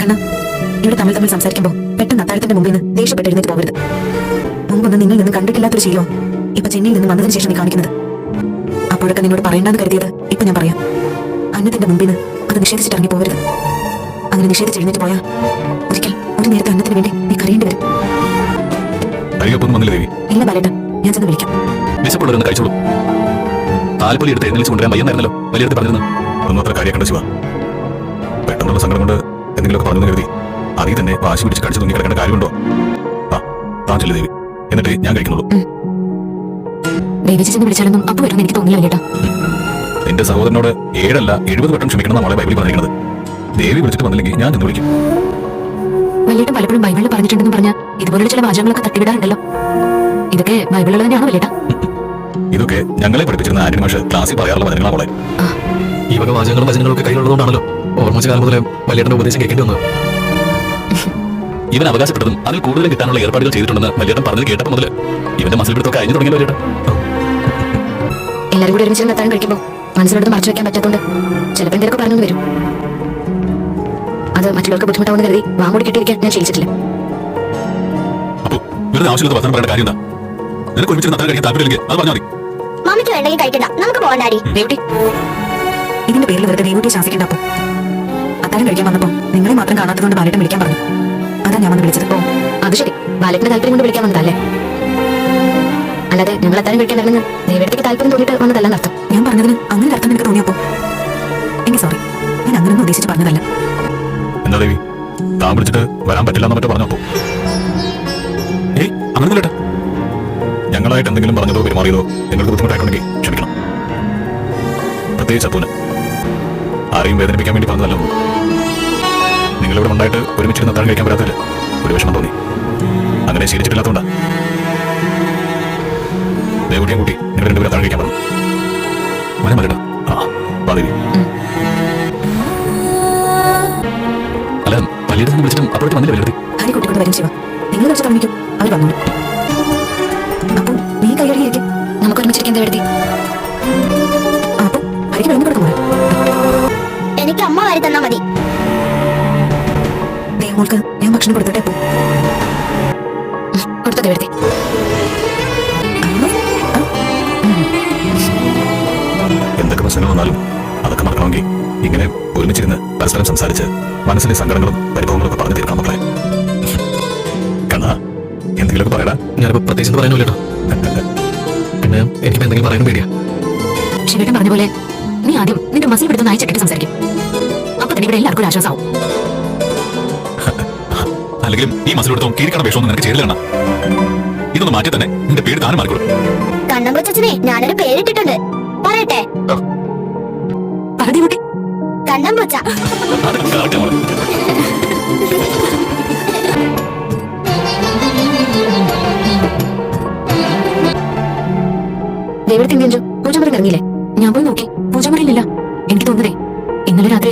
കണ്ണ ഇവിടെ തമ്മിൽ തമ്മിൽ സംസാരിക്കുമ്പോൾ പെട്ടെന്ന് അത്താഴത്തിന്റെ മുമ്പിൽ നിന്ന് ദേഷ്യപ്പെട്ട് എഴുന്നേറ്റ് പോകരുത്. മുമ്പൊന്നും നിന്നിൽ നിന്ന് കണ്ടിട്ടില്ലാത്തൊരു ശീലോ? ഇപ്പൊ ചെന്നൈയിൽ നിന്ന് വന്നതിന് ശേഷം നീ കാണിക്കുന്നത്. അപ്പോഴൊക്കെ നിന്നോട് പറയണ്ടെന്ന് കരുതിയത് ഇപ്പൊ ഞാൻ പറയാം. അന്നത്തിന്റെ മുമ്പിൽ നിന്ന് അത് നിഷേധിച്ചിട്ട് ഇറങ്ങി പോകരുത്. അങ്ങനെ നിഷേധിച്ച് എഴുന്നേറ്റ് പോയാൽ ഒരിക്കൽ ഒരു നേരത്തെ അന്നത്തിന് വേണ്ടി നീ കരയേണ്ടി വരും. ഇല്ല ബാലേട്ട ഞാൻ ചെന്ന് വിളിക്കാം. വിശപ്പുള്ളവരൊന്ന് കഴിച്ചോളൂ. താലപ്പൊലി എടുത്ത് എഴുന്നേൽച്ച് കൊണ്ടുവരാൻ വയ്യെന്നായിരുന്നല്ലോ വലിയ പറഞ്ഞിരുന്നു. ഒന്നും അത്ര കാര്യമാക്കണ്ട ശിവ. പെട്ടെന്നുള്ള സങ്കടം കൊണ്ട് എന്തെങ്കിലുമൊക്കെ പറഞ്ഞു കരുതി. അതിൽ തന്നെ വാശി പിടിച്ച് കടിച്ചു തൂങ്ങി കിടക്കേണ്ട കാര്യമുണ്ടോ? ആ താൻ ചെല്ലു ദേവി. എന്നിട്ട് ഞാൻ കഴിക്കുന്നുള്ളൂ. എന്റെ ചെന്ന് വിളിച്ചാലൊന്നും അപ്പൊ വരുമെന്ന് എനിക്ക് തോന്നില്ല നിന്റെ സഹോദരനോട് ഏഴല്ല എഴുപത് വട്ടം ക്ഷമിക്കണം നമ്മളെ ബൈബിളിൽ പറഞ്ഞിരിക്കുന്നത്. ദേവി വിളിച്ചിട്ട് വന്നില്ലെങ്കിൽ ഞാൻ ചെന്ന് വിളിക്കും. വലിയേട്ടൻ പലപ്പോഴും ബൈബിളിൽ പറഞ്ഞിട്ടുണ്ടെന്ന് പറഞ്ഞ ഇതുപോലുള്ള ചില വാചകങ്ങളൊക്കെ തട്ടിവിടാറുണ്ടല്ലോ. ഇതൊക്കെ ബൈബിളിൽ തന്നെയാണോ വലിയേട്ട ഇതൊക്കെ ഞങ്ങളെ പഠിപ്പിച്ചിരുന്ന ആന്റണി മാഷ് ക്ലാസ്സിൽ പറയാറുള്ള വചനങ്ങളാണ് മോളെ. ഈ വക വാചകങ്ങളും വചനങ്ങളും ഒക്കെ കയ്യിലുള്ളതുകൊണ്ടാണല്ലോ. ഓർമ്മിച്ച കാലം മുതലേ വലിയേട്ടന്റെ ഉപദേശം കേൾക്കേണ്ടി വന്നത് ഇവൻ അവകാശപ്പെട്ടതും അതിൽ കൂടുതൽ കിട്ടാനുള്ള ഏർപ്പാടുകൾ ചെയ്തിട്ടുണ്ടെന്ന് വലിയേട്ടൻ പറഞ്ഞത് കേട്ടപ്പോൾ മുതൽ ഇവന്റെ മസിൽ പിടുത്തൊക്കെ അഴിഞ്ഞു തുടങ്ങി വലിയേട്ടൻ. എല്ലാവരും കൂടി ഒരുമിച്ച് അത്താഴം കഴിക്കുമ്പോൾ മനസ്സിലോട്ട് മറച്ചു വെക്കാൻ പറ്റാത്തതുകൊണ്ട് ചിലപ്പോൾ എന്തൊക്കെ പറഞ്ഞു വരും. അത് മറ്റുള്ളവർക്ക് ബുദ്ധിമുട്ടാവുന്ന കരുതി വാമൂടി കിട്ടിയിരിക്കാൻ ഞാൻ ശീലിച്ചിട്ടില്ല. വെറുതെ ആവശ്യമില്ലാത്ത വർത്തമാനം പറയേണ്ട കാര്യം എന്താ നിനക്ക് ഒരുമിച്ച് നത്താൻ കഴിക്കാൻ താല്പര്യമില്ലെങ്കിൽ അത് പറഞ്ഞാൽ മതി. മമ്മിക്ക് വേണ്ടെങ്കിൽ കഴിക്കണ്ട. നമുക്ക് പോകണ്ടാടി ഇതിന്റെ പേരിൽ വെറുതെ ദേവൂട്ടി ശാസിക്കണ്ട അത്താഴം കഴിക്കാൻ വന്നപ്പോ നിങ്ങളെ മാത്രം കാണാത്തതുകൊണ്ട് ബാലേട്ടൻ വിളിക്കാൻ പറഞ്ഞു. അതാ ഞാൻ വന്ന് വിളിച്ചത്. ഓ അത് ശരി. ബാലേട്ടിന് താല്പര്യം കൊണ്ട് വിളിക്കാൻ വന്നതല്ലേ? അല്ലാതെ ഞങ്ങൾ അത്താഴം കഴിക്കാൻ വരണമെന്ന് ദൈവത്തേക്ക് താല്പര്യം തോന്നിയിട്ട് വന്നതല്ല അർത്ഥം. ഞാൻ പറഞ്ഞതിന് അങ്ങനെ അർത്ഥം നിനക്ക് തോന്നിയപ്പോ? എനിക്ക് സോറി ഞാൻ അങ്ങനൊന്നും ഉദ്ദേശിച്ച് പറഞ്ഞതല്ല. എന്താ ദേവി? താൻ വിളിച്ചിട്ട് വരാൻ പറ്റില്ല എന്ന് മറ്റോ പറഞ്ഞപ്പോ? ഏയ് അങ്ങനെ കേട്ടാ ഞങ്ങളായിട്ട് എന്തെങ്കിലും പറഞ്ഞതോ പെരുമാറിയതോ നിങ്ങൾക്ക് ബുദ്ധിമുട്ടായിട്ടുണ്ടെങ്കിൽ ക്ഷമിക്കണം. പ്രത്യേകിച്ച് അപ്പൂന്. ആരെയും വേദനിപ്പിക്കാൻ വേണ്ടി പറഞ്ഞതല്ലോ നിങ്ങളിവിടെ ഉണ്ടായിട്ട് ഒരുമിച്ച് നത്താൻ കഴിക്കാൻ പറ്റാത്തില്ല ഒരു വിഷമം തോന്നി. അങ്ങനെ ശീലിച്ചിട്ടില്ലാത്തതുകൊണ്ടാ ദേവുട്ടിയും കൂട്ടി നിങ്ങൾ രണ്ടുപേരും താഴെ കഴിക്കാൻ പറഞ്ഞു മരം ആ അല്ല വലിയ വിളിച്ചിട്ടും അപ്പോഴത്തെ വന്നില്ല ശിവ. നിങ്ങൾ നമുക്ക് ഒരുമിച്ചിരിക്കാൻ എഴുതി ഭക്ഷണം കൊടുത്തോട്ടെ പോ കൊടുത്തത് എഴുതി എന്തൊക്കെ പ്രശ്നങ്ങൾ വന്നാലും അതൊക്കെ മറക്കണമെങ്കിൽ ഇങ്ങനെ ഒരുമിച്ചിരുന്ന് പരസ്പരം സംസാരിച്ച് മനസ്സിലെ സങ്കടങ്ങളും പരിഭവങ്ങളും ഒക്കെ പറഞ്ഞു തീർക്കണം മക്കളെ. കണ്ണാ എന്തെങ്കിലുമൊക്കെ പറയടാ. ഞാനിപ്പോ പ്രത്യേകിച്ച് പറയാനില്ല കേട്ടോ പിന്നെ എനിക്കിപ്പോ എന്തെങ്കിലും പറയാനും പേടിയാ. ശിവേട്ടൻ പറഞ്ഞ പോലെ നീ ആദ്യം നിന്റെ മസിൽ പിടുത്തുന്ന അയച്ചിട്ട് സംസാരിക്കും. അപ്പൊ തന്നെ ഇവിടെ എല്ലാവർക്കും ഒരു ആശ്വാസമാവും. അല്ലെങ്കിലും ഈ മസിലെടുത്തോ കീരിക്കണ വേഷമൊന്നും നിനക്ക് ചെയ്തില്ല ഇതൊന്ന് മാറ്റി തന്നെ നിന്റെ പേര് താനും മാറിക്കൊടുക്കും കണ്ണം കൊച്ചനെ ഞാനൊരു പേരിട്ടിട്ടുണ്ട്. പറയട്ടെ?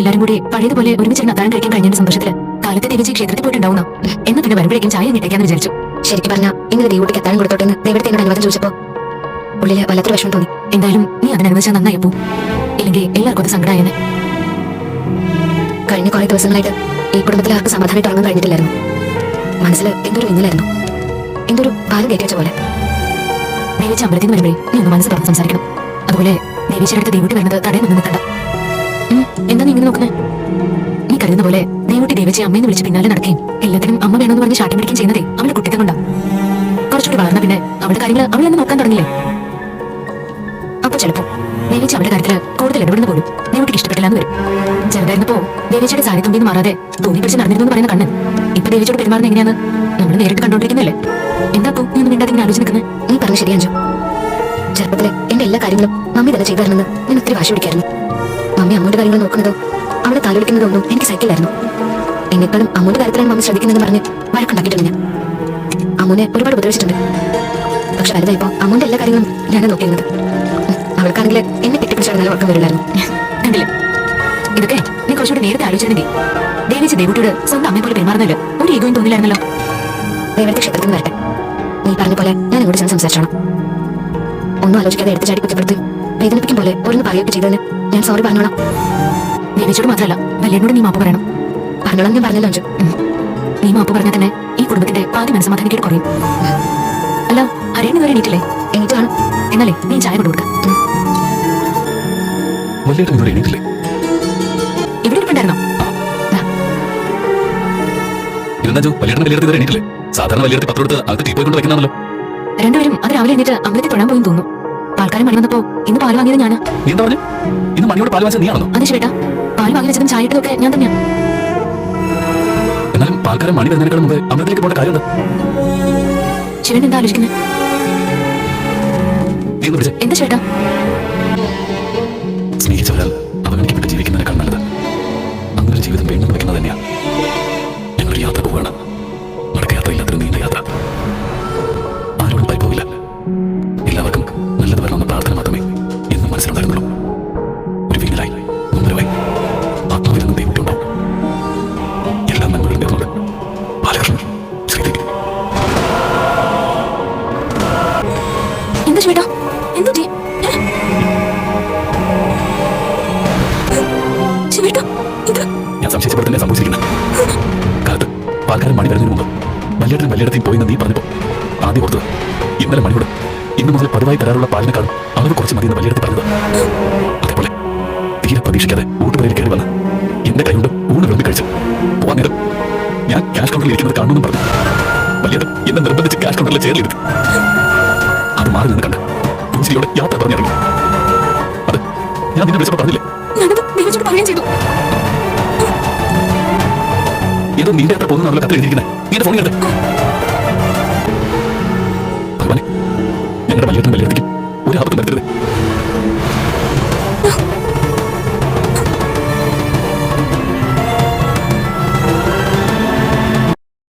എല്ലാരും കൂടി പഴയതുപോലെ ഒരുമിച്ചിരുന്ന് അത്താഴം കഴിക്കാൻ കഴിഞ്ഞതിന്റെ സന്തോഷത്തിൽ കാലത്തെ ദേവിജി ക്ഷേത്രത്തിൽ പോയിട്ടുണ്ടാവുന്ന? എന്ന് പിന്നെ വരുമ്പോഴേക്കും ചായ നീട്ടേക്കാന്ന് വിചാരിച്ചു. ശരിക്കും പറഞ്ഞാൽ ഇന്നലെ ദേവൂട്ടിക്ക് അത്താഴം കൊടുത്തോട്ടെ ദൈവത്തെ എന്നോട് അനുവാദം ചോദിച്ചപ്പോ ഉള്ളിൽ വല്ലാത്തൊരു വിഷമം തോന്നി. എന്തായാലും നീ അതിനനുവദിച്ചാൽ നന്നായി പോ ഇല്ലെങ്കിൽ എല്ലാവർക്കും അത് സങ്കടമായെന്നെ കഴിഞ്ഞ കുറെ ദിവസങ്ങളായിട്ട് ഈ കുടുംബത്തിൽ ആർക്കും സമാധാനമായിട്ട് ഉറങ്ങാൻ കഴിഞ്ഞിട്ടില്ലായിരുന്നു. മനസ്സിൽ എന്തൊരു വിങ്ങലായിരുന്നു എന്തൊരു ഭാരം കയറ്റി വെച്ച പോലെ. ദേവിച്ച അമ്പലത്തിൽ നിന്ന് വരുമ്പോഴേ നീ ഒന്ന് മനസ്സ് തുറന്ന് സംസാരിക്കണം. അതുപോലെ ദേവീശ്വരുടെ അടുത്ത് ദേവൂട്ടി വരുന്നത് തടയാൻ നിൽക്കണ്ട. നോക്കുന്നത് നീ കരുതുന്ന പോലെ ദേവൂട്ടി ദേവച്ചി അമ്മയെന്ന് വിളിച്ച് പിന്നാലെ നടക്കുകയും എല്ലാത്തിനും അമ്മ വേണമെന്ന് പറഞ്ഞ് ശാഠ്യം പിടിക്കുകയും ചെയ്യുന്നതേ അവളുടെ കുട്ടിത്തം കൊണ്ടാ. കുറച്ചുകൂടി വളർന്ന പിന്നെ അവളുടെ കാര്യങ്ങൾ തന്നെ നോക്കാൻ തുടങ്ങില്ലേ? അപ്പൊ ചിലപ്പോ ദേവിച്ച അവളുടെ കാര്യത്തിൽ കൂടുതൽ ഇടപെടുന്ന പോലും ദേവിക്ക് ഇഷ്ടപ്പെട്ടില്ല എന്ന് വരും. ചെറുതായിരുന്നപ്പോ ദേവിച്ചയുടെ സാരി തുമ്പിന്ന് മാറാതെ തോന്നി പിടിച്ച് നടന്നിരുന്നു പറയുന്ന കണ്ണൻ ഇപ്പൊ ദേവിച്ചോട് പെരുമാറുന്ന എങ്ങനെയാണ്? നമ്മൾ നേരിട്ട് കണ്ടോണ്ടിരിക്കുന്നില്ലേ പോ? നീ ഒന്നും മിണ്ടാതെ ഇങ്ങനെ ആലോചിക്കുന്നത് നീ പറഞ്ഞു ശരിയാഞ്ചോ ചെറുപ്പത്തിലെ എന്റെ എല്ലാ കാര്യങ്ങളും മമ്മി തന്നെ ചെയ്തു തരണമെന്ന് ഞാൻ ഒത്തിരി വാശി പിടിക്കായിരുന്നു. മമ്മി അമ്മയുടെ കാര്യങ്ങൾ നോക്കുന്നതോ അവളെ താലോലിക്കുന്നതൊന്നും എനിക്ക് സഹിക്കില്ലായിരുന്നു. എന്നെക്കാളും അമ്മൂന്റെ കാര്യത്തിലാണ് മമ്മി ശ്രദ്ധിക്കുന്നതെന്ന് പറഞ്ഞ് വഴക്കുണ്ടാക്കിയിട്ടുണ്ട് അമ്മുനെ ഒരുപാട് ഉപദ്രവിച്ചിട്ടുണ്ട്. പക്ഷെ വലുതായപ്പോ അമ്മൂന്റെ എല്ലാ കാര്യങ്ങളും ഞാനാണ് നോക്കിയിരുന്നത്. അവൾക്കാണെങ്കിൽ എന്നെ കെട്ടിപ്പിടിച്ചാൽ നല്ല ഉറക്കം വരില്ലായിരുന്നു. കണ്ടില്ലേ? ഇതൊക്കെ നീ കുറച്ചുകൂടി നേരത്തെ ആലോചിച്ചിരുന്നെങ്കിൽ ദേവിച്ച് ദേവുട്ടിയോട് സ്വന്തം അമ്മയെ പോലെ പെരുമാറുന്നല്ലോ ഒരു ഈഗോയും തോന്നില്ലായിരുന്നല്ലോ. ദേവത്തെ ക്ഷേത്രത്തിൽ വരട്ടെ. നീ പറഞ്ഞ പോലെ ഞാൻ ഇങ്ങോട്ട് ചെന്ന് സംസാരിച്ചോണം ഒന്നും ആലോചിക്കാതെ എടുത്തു ചാടി കുറ്റപ്പെടുത്തി വേദനിപ്പിക്കും പോലെ ഓരോന്ന് പറയുകയൊക്കെ ചെയ്തതിന് ഞാൻ സോറി പറഞ്ഞോളാം. ദേവിച്ചോട് മാത്രമല്ല വല്യനോട് നീ മാപ്പ് പറയണം. പറഞ്ഞോളാം ഞാൻ പറഞ്ഞല്ലോ അഞ്ചു നീ മാപ്പ് പറഞ്ഞാൽ തന്നെ ഈ കുടുംബത്തിന്റെ പാതി മനസ്സമാധാനിക്കേട് കുറയും. അല്ല അരേണി വരെ എണീറ്റില്ലേ? എണീറ്റാണ് എന്നാലേ നീ ചായ കൊണ്ടു കൊടുക്ക. ഇവിടെ ഇരിപ്പുണ്ടായിരുന്നോ? സാധാരണ വലിയേട്ടൻ പത്ത് കൊടുത്ത് അകത്ത് ടീ പോയി കൊണ്ട് വെക്കുന്നതാണല്ലോ. രണ്ടുപേരും അത് രാവിലെ എന്നിട്ട് അമ്പലത്തിൽ തൊഴാൻ പോയി തോന്നുന്നു. പാൽക്കാരൻ മണി വന്നപ്പോ ഇന്ന് പാൽ വാങ്ങിയത് എന്താ പറഞ്ഞു? ഇന്ന് മണിയോട് പാൽ വാങ്ങിച്ചത് അത് ചേട്ടാ പാൽ വാങ്ങി വെച്ചതും ചായ ഇട്ടതൊക്കെ ഞാൻ തന്നെയാ എന്നാലും പാൽക്കാരൻ മണി വരുന്നതിനേക്കാൾ മുമ്പ് അമൃതയിലേക്ക് പോകേണ്ട കാര്യം ശിവൻ എന്താ ആലോചിക്കുന്നത് എന്താ ചേട്ടാ? സ്നേഹിച്ചവരാൽ അവഗണിക്കപ്പെട്ട് ജീവിക്കുന്നതിനേക്കാൾ നല്ലത്. അങ്ങനെ ജീവിതം വേണ്ടെന്ന് വെക്കുന്നത് തന്നെയാ. വലിയേടത്തെയും പോയി നീ പറഞ്ഞപ്പോൾ ആദ്യം ഓർത്തത് ഇന്നലെ മണിയോട് ഇന്നു മുതൽ പതിവായി തരാറുള്ള പാലിനെക്കാളും അളവ് കുറച്ച് മതി എന്ന് വലിയേടത്ത് പറഞ്ഞത്. അതേപോലെ തീരെ പ്രതീക്ഷിക്കാതെ ഊട്ടുപുരയിൽ കയറി വന്ന് എന്റെ കൈകൊണ്ട് ഊണ് വിളമ്പി കഴിച്ചു. പോവാൻ നേരം ഞാൻ ക്യാഷ് കൗണ്ടറിൽ ഇരിക്കുന്നത് കാണുമെന്നും പറഞ്ഞു. വലിയത് എന്നെ നിർബന്ധിച്ച് ക്യാഷ് കൗണ്ടറിൽ ചേർന്നിരുന്നു അത് മാറി നിന്ന് കണ്ട് പുഞ്ചിരിയോടെ യാത്ര പറഞ്ഞിറങ്ങി അത് ഞാൻ നിന്നെ വിളിച്ചപ്പോൾ പറഞ്ഞില്ലേ? ഏതോ നിന്റെ യാത്ര പോകുന്നതല്ല കത്ത് എഴുതിയിരിക്കുന്നത് നിന്റെ ഫോണിൽ എടുത്തേ. ഞങ്ങളുടെ വലിയേടത്തേക്കും ഒരു ആപത്തും വരുത്തരുത്.